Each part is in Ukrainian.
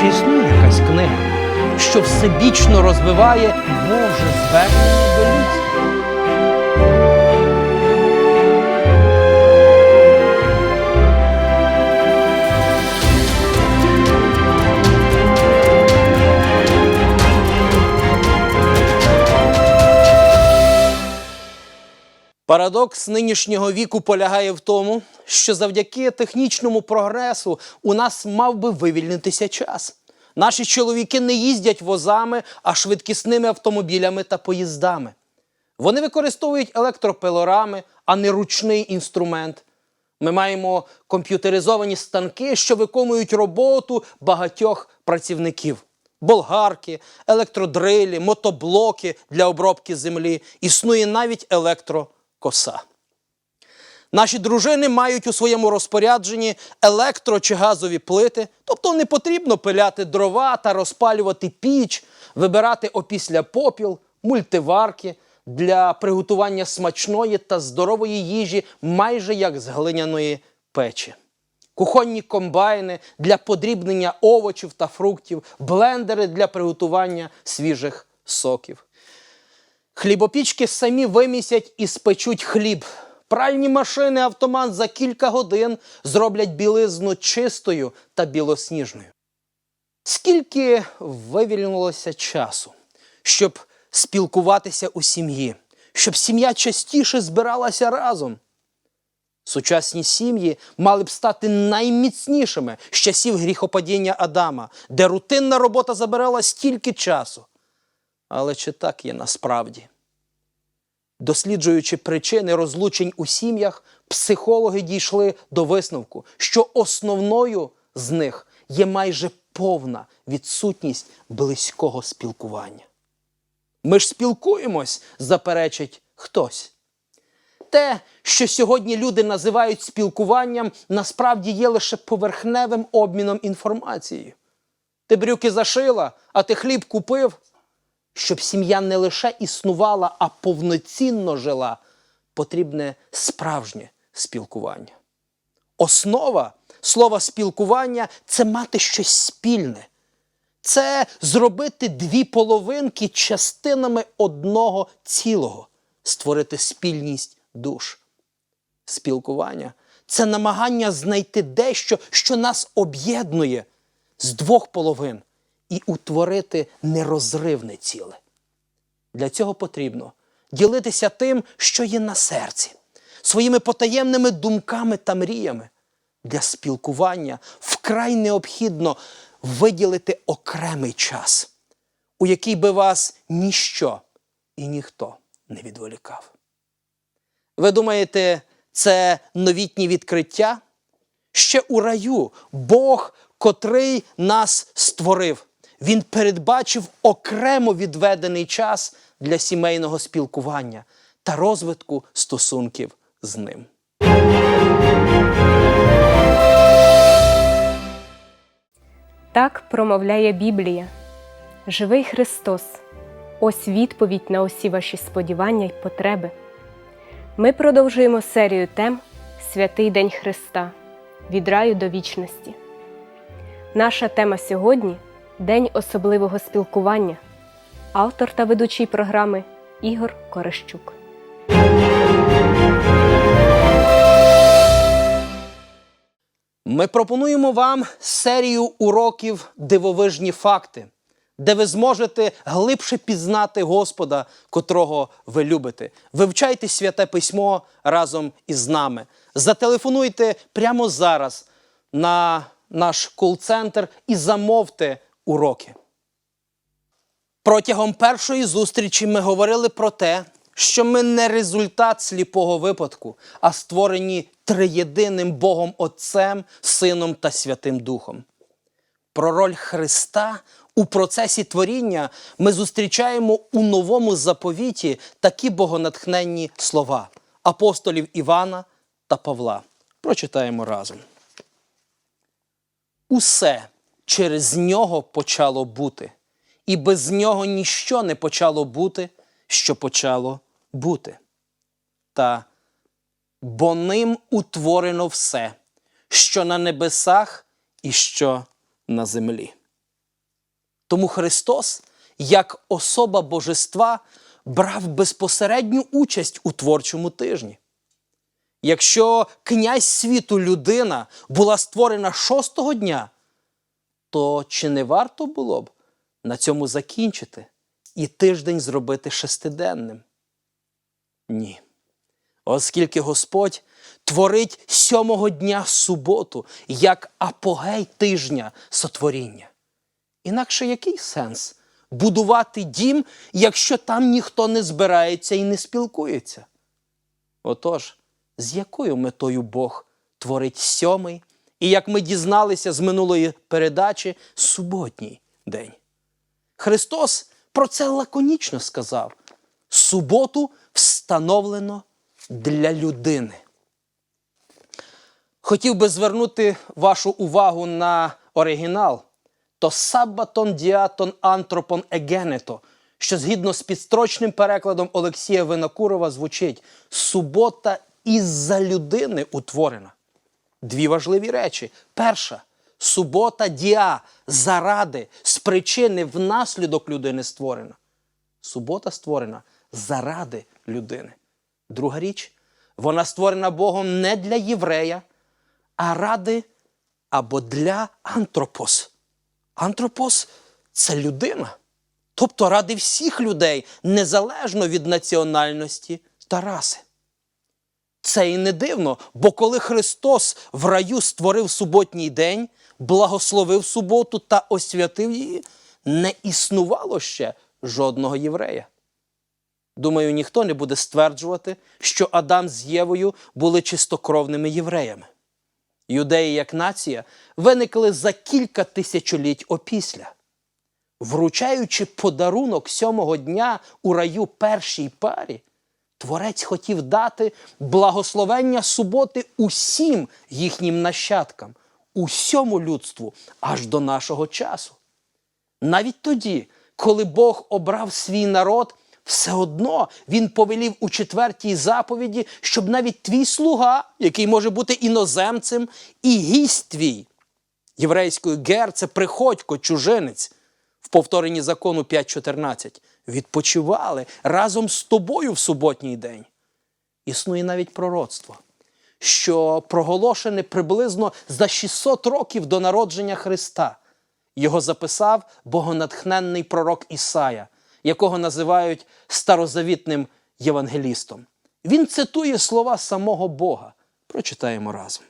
Чи існує якась книга, що всебічно розвиває Боже звернення до людства? Парадокс нинішнього віку полягає в тому, що завдяки технічному прогресу у нас мав би вивільнитися час. Наші чоловіки не їздять возами, а швидкісними автомобілями та поїздами. Вони використовують електропилорами, а не ручний інструмент. Ми маємо комп'ютеризовані станки, що виконують роботу багатьох працівників: болгарки, електродрилі, мотоблоки для обробки землі. Існує навіть електрокоса. Наші дружини мають у своєму розпорядженні електро чи газові плити, тобто не потрібно пиляти дрова та розпалювати піч, вибирати опісля попіл, мультиварки для приготування смачної та здорової їжі, майже як з глиняної печі. Кухонні комбайни для подрібнення овочів та фруктів, блендери для приготування свіжих соків. Хлібопічки самі вимісять і спечуть хліб. Пральні машини автомат за кілька годин зроблять білизну чистою та білосніжною. Скільки вивільнилося часу, щоб спілкуватися у сім'ї, щоб сім'я частіше збиралася разом? Сучасні сім'ї мали б стати найміцнішими з часів гріхопадіння Адама, де рутинна робота забирала стільки часу. Але чи так є насправді? Досліджуючи причини розлучень у сім'ях, психологи дійшли до висновку, що основною з них є майже повна відсутність близького спілкування. Ми ж спілкуємось, заперечить хтось. Те, що сьогодні люди називають спілкуванням, насправді є лише поверхневим обміном інформацією. Ти брюки зашила, а ти хліб купив. Щоб сім'я не лише існувала, а повноцінно жила, потрібне справжнє спілкування. Основа слова спілкування це мати щось спільне. Це зробити дві половинки частинами одного цілого, створити спільність душ. Спілкування це намагання знайти дещо, що нас об'єднує з двох половин і утворити нерозривне ціле. Для цього потрібно ділитися тим, що є на серці, своїми потаємними думками та мріями. Для спілкування вкрай необхідно виділити окремий час, у який би вас ніщо і ніхто не відволікав. Ви думаєте, це новітні відкриття? Ще у раю Бог, котрий нас створив, Він передбачив окремо відведений час для сімейного спілкування та розвитку стосунків з ним. Так промовляє Біблія. Живий Христос. Ось відповідь на усі ваші сподівання й потреби. Ми продовжуємо серію тем Святий День Христа від раю до вічності. Наша тема сьогодні День особливого спілкування. Автор та ведучий програми Ігор Корещук. Ми пропонуємо вам серію уроків Дивовижні факти, де ви зможете глибше пізнати Господа, котрого ви любите. Вивчайте святе письмо разом із нами. Зателефонуйте прямо зараз на наш кол-центр і замовте уроки. Протягом першої зустрічі ми говорили про те, що ми не результат сліпого випадку, а створені триєдиним Богом Отцем, Сином та Святим Духом. Про роль Христа у процесі творіння ми зустрічаємо у новому заповіті такі богонатхненні слова апостолів Івана та Павла. Прочитаємо разом. Усе через нього почало бути, і без нього ніщо не почало бути, що почало бути. Та бо ним утворено все, що на небесах і що на землі. Тому Христос, як особа божества, брав безпосередню участь у творчому тижні. Якщо князь світу людина була створена шостого дня, то чи не варто було б на цьому закінчити і тиждень зробити шестиденним? Ні. Оскільки Господь творить сьомого дня суботу як апогей тижня сотворіння. Інакше який сенс будувати дім, якщо там ніхто не збирається і не спілкується? Отож, з якою метою Бог творить сьомий і, як ми дізналися з минулої передачі, суботній день? Христос про це лаконічно сказав: суботу встановлено для людини. Хотів би звернути вашу увагу на оригінал то саббатон діатон антропон егенето, що згідно з підстрочним перекладом Олексія Винокурова звучить субота із-за людини утворена. Дві важливі речі. Перша субота діа заради, з причини внаслідок людини створена. Субота створена заради людини. Друга річ, вона створена Богом не для єврея, а ради або для антропос. Антропос це людина. Тобто ради всіх людей, незалежно від національності та раси. Це і не дивно, бо коли Христос в раю створив суботній день, благословив суботу та освятив її, не існувало ще жодного єврея. Думаю, ніхто не буде стверджувати, що Адам з Євою були чистокровними євреями. Юдеї як нація виникли за кілька тисячоліть опісля. Вручаючи подарунок сьомого дня у раю першій парі, Творець хотів дати благословення суботи усім їхнім нащадкам, усьому людству аж до нашого часу. Навіть тоді, коли Бог обрав свій народ, все одно він повелів у четвертій заповіді, щоб навіть твій слуга, який може бути іноземцем, і гість твій, єврейською гер це приходько, чужинець, в повторенні закону 5.14, відпочивали разом з тобою в суботній день. Існує навіть пророцтво, що проголошене приблизно за 600 років до народження Христа. Його записав богонатхненний пророк Ісая, якого називають старозавітним євангелістом. Він цитує слова самого Бога. Прочитаємо разом.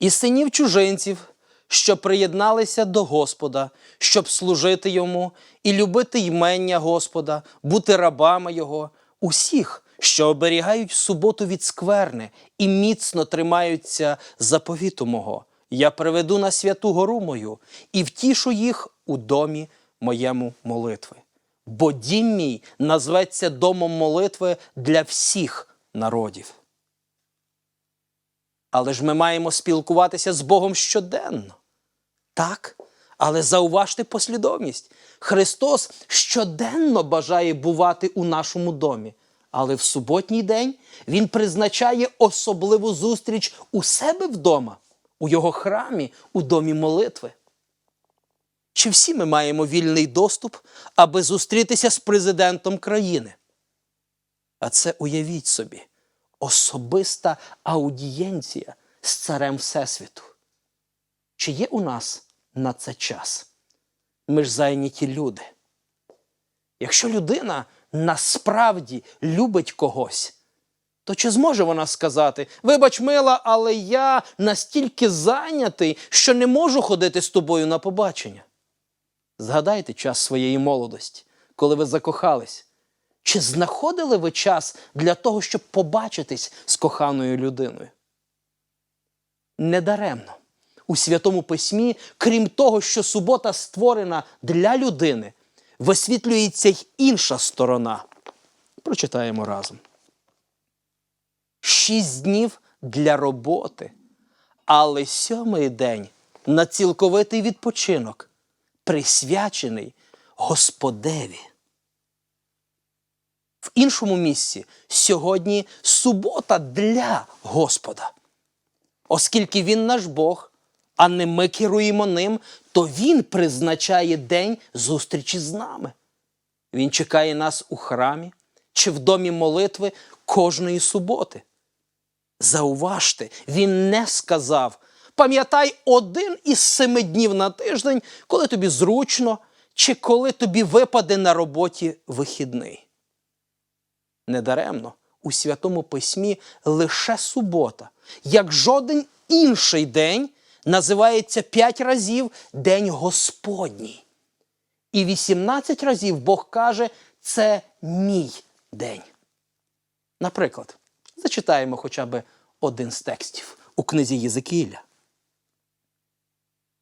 І синів чужинців, що приєдналися до Господа, щоб служити йому і любити ймення Господа, бути рабами Його, усіх, що оберігають суботу від скверни і міцно тримаються заповіту мого. Я приведу на святу гору мою і втішу їх у домі моєму молитви. Бо дім мій назветься домом молитви для всіх народів. Але ж ми маємо спілкуватися з Богом щоденно. Так, але зауважте послідовність. Христос щоденно бажає бувати у нашому домі, але в суботній день Він призначає особливу зустріч у себе вдома, у його храмі, у домі молитви. Чи всі ми маємо вільний доступ, аби зустрітися з президентом країни? А це уявіть собі особиста аудієнція з царем Всесвіту. Чи є у нас на це час? Ми ж зайняті люди. Якщо людина насправді любить когось, то чи зможе вона сказати: Вибач, мила, але я настільки зайнятий, що не можу ходити з тобою на побачення? Згадайте час своєї молодості, коли ви закохались. Чи знаходили ви час для того, щоб побачитись з коханою людиною? Недаремно. У Святому Письмі, крім того, що субота створена для людини, висвітлюється й інша сторона. Прочитаємо разом. Шість днів для роботи, але сьомий день на цілковитий відпочинок, присвячений Господеві. В іншому місці сьогодні субота для Господа. Оскільки Він наш Бог, а не ми керуємо ним, то Він призначає день зустрічі з нами. Він чекає нас у храмі чи в домі молитви кожної суботи. Зауважте, він не сказав: пам'ятай один із семи днів на тиждень, коли тобі зручно, чи коли тобі випаде на роботі вихідний. Недаремно у Святому Письмі лише субота, як жоден інший день, називається п'ять разів День Господній. І 18 разів Бог каже, це мій день. Наприклад, зачитаємо хоча б один з текстів у книзі Єзекіля.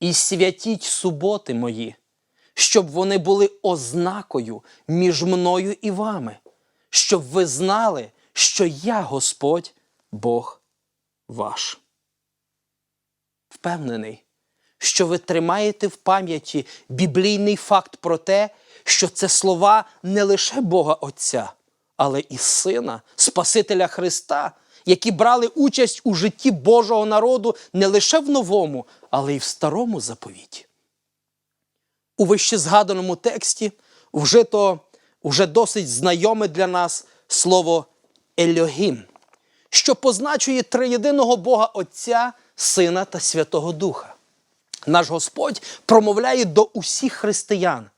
І святіть суботи мої, щоб вони були ознакою між мною і вами, щоб ви знали, що я Господь, Бог ваш. Впевнений, що ви тримаєте в пам'яті біблійний факт про те, що це слова не лише Бога Отця, але і Сина, Спасителя Христа, які брали участь у житті Божого народу не лише в новому, але й в старому заповіті. У вищезгаданому тексті вжито вже досить знайоме для нас слово Ельогім, що позначує триєдиного Бога Отця, Сина та Святого Духа. Наш Господь промовляє до усіх християн.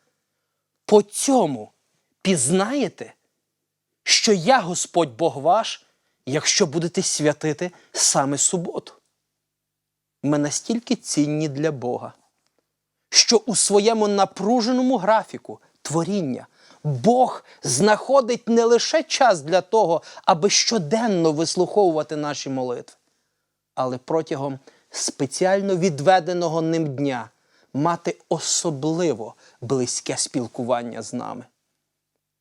По цьому пізнаєте, що я Господь Бог ваш, якщо будете святити саме суботу. Ми настільки цінні для Бога, що у своєму напруженому графіку творіння Бог знаходить не лише час для того, аби щоденно вислуховувати наші молитви, але протягом спеціально відведеного ним дня мати особливо близьке спілкування з нами.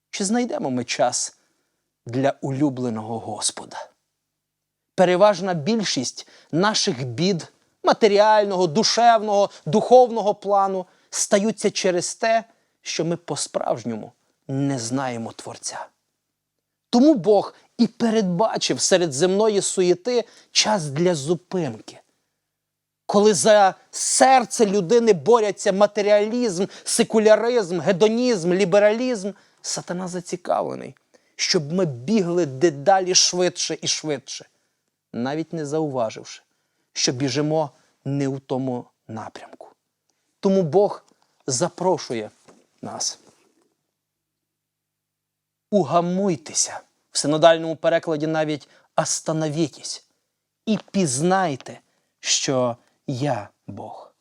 Чи знайдемо ми час для улюбленого Господа? Переважна більшість наших бід матеріального, душевного, духовного плану стаються через те, що ми по-справжньому не знаємо Творця. Тому Бог і передбачив серед земної суєти час для зупинки. Коли за серце людини борються матеріалізм, секуляризм, гедонізм, лібералізм, сатана зацікавлений, щоб ми бігли дедалі швидше і швидше, навіть не зауваживши, що біжимо не у тому напрямку. Тому Бог запрошує нас. Угамуйтеся. В синодальному перекладі навіть остановітесь і пізнайте, що я Бог.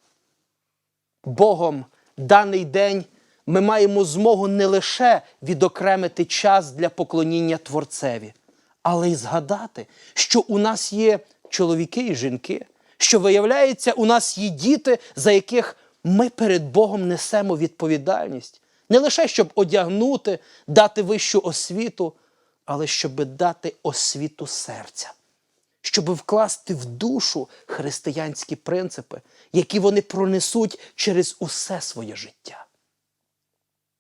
Богом даний день ми маємо змогу не лише відокремити час для поклоніння Творцеві, але й згадати, що у нас є чоловіки і жінки, що виявляється, у нас є діти, за яких ми перед Богом несемо відповідальність. Не лише щоб одягнути, дати вищу освіту, але щоб дати освіту серця, щоб вкласти в душу християнські принципи, які вони пронесуть через усе своє життя.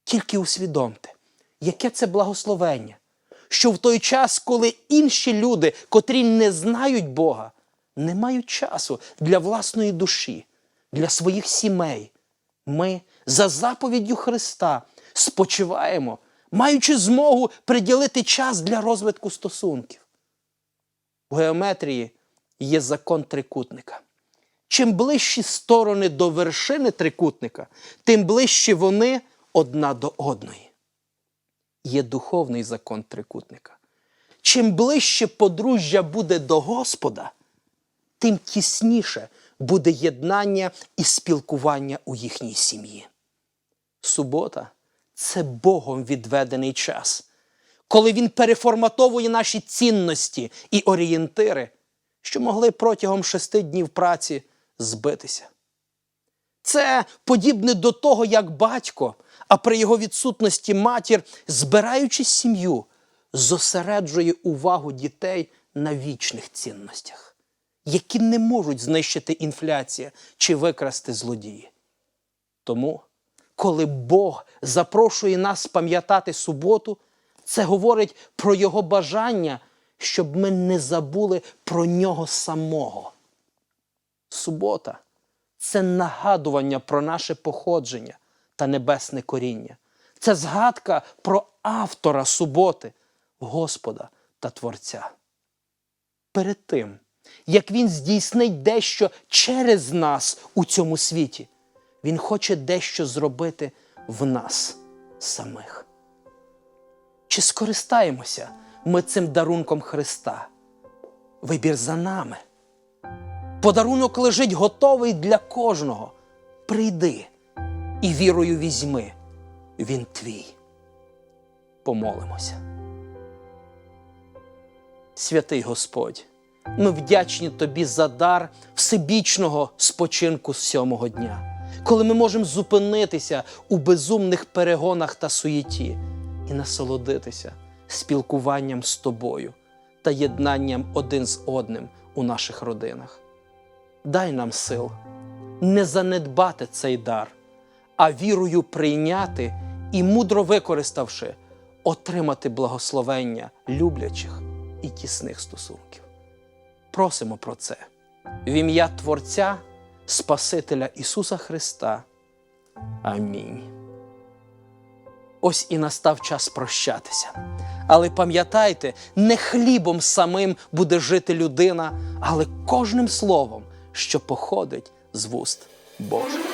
Тільки усвідомте, яке це благословення, що в той час, коли інші люди, котрі не знають Бога, не мають часу для власної душі, для своїх сімей, ми за заповіддю Христа спочиваємо, маючи змогу приділити час для розвитку стосунків. У геометрії є закон трикутника. Чим ближчі сторони до вершини трикутника, тим ближче вони одна до одної. Є духовний закон трикутника. Чим ближче подружжя буде до Господа, тим тісніше буде єднання і спілкування у їхній сім'ї. Субота це Богом відведений час, коли Він переформатовує наші цінності і орієнтири, що могли протягом шести днів праці збитися. Це подібне до того, як батько, а при його відсутності матір, збираючи сім'ю, зосереджує увагу дітей на вічних цінностях, які не можуть знищити інфляція чи викрасти злодії. Тому, коли Бог запрошує нас пам'ятати суботу, це говорить про Його бажання, щоб ми не забули про нього самого. Субота це нагадування про наше походження та небесне коріння. Це згадка про автора суботи, Господа та Творця. Перед тим, як Він здійснить дещо через нас у цьому світі, Він хоче дещо зробити в нас самих. Чи скористаємося ми цим дарунком Христа? Вибір за нами. Подарунок лежить готовий для кожного. Прийди і вірою візьми. Він твій. Помолимося. Святий Господь, ми вдячні Тобі за дар всебічного спочинку сьомого дня, коли ми можемо зупинитися у безумних перегонах та суєті і насолодитися спілкуванням з тобою та єднанням один з одним у наших родинах. Дай нам сил не занедбати цей дар, а вірою прийняти і, мудро використавши, отримати благословення люблячих і тісних стосунків. Просимо про це в ім'я Творця, Спасителя Ісуса Христа. Амінь. Ось і настав час прощатися. Але пам'ятайте, не хлібом самим буде жити людина, але кожним словом, що походить з вуст Божих.